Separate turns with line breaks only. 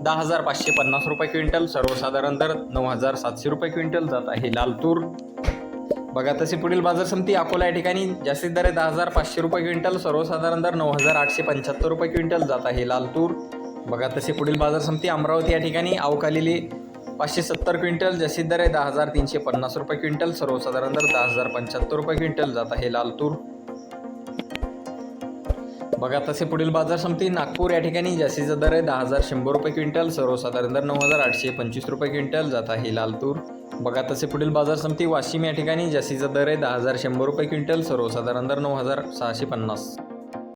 दहा हजार पाचशे पन्नास रुपये क्विंटल सर्वसाधारण दर नऊ हजार सातशे रुपये क्विंटल जात आहे लाल तूर. बघा तसे पुढील बाजार समिती अकोला या ठिकाणी जास्तीत दर आहे दहा हजार पाचशे रुपये क्विंटल सर्वसाधारण दर नऊ हजार आठशे पंच्याहत्तर रुपये क्विंटल जात आहे लाल तूर. बघा तसे पुढील बाजार समिती अमरावती या ठिकाणी अवकालेली पाचशे सत्तर क्विंटल जास्तीत दर आहे दहा हजार तीनशे पन्नास रुपये क्विंटल सर्वसाधारण दर दहा हजार पंच्याहत्तर रुपये क्विंटल जात आहे लाल तूर. बघा तसे पुढील बाजार समिती नागपूर या ठिकाणी जास्तीचा दर आहे दहा हजार शंभर रुपये क्विंटल. सर्वसाधारण दर नऊ हजार आठशे पंचवीस रुपये क्विंटल. जात आहे लाल तूर. बघा तसे पुढील बाजार समिती वाशिम या ठिकाणी जास्तीचा दर आहे दहा हजार शंभर रुपये क्विंटल. सर्वसाधारण दर नऊ हजार सहाशे पन्नास.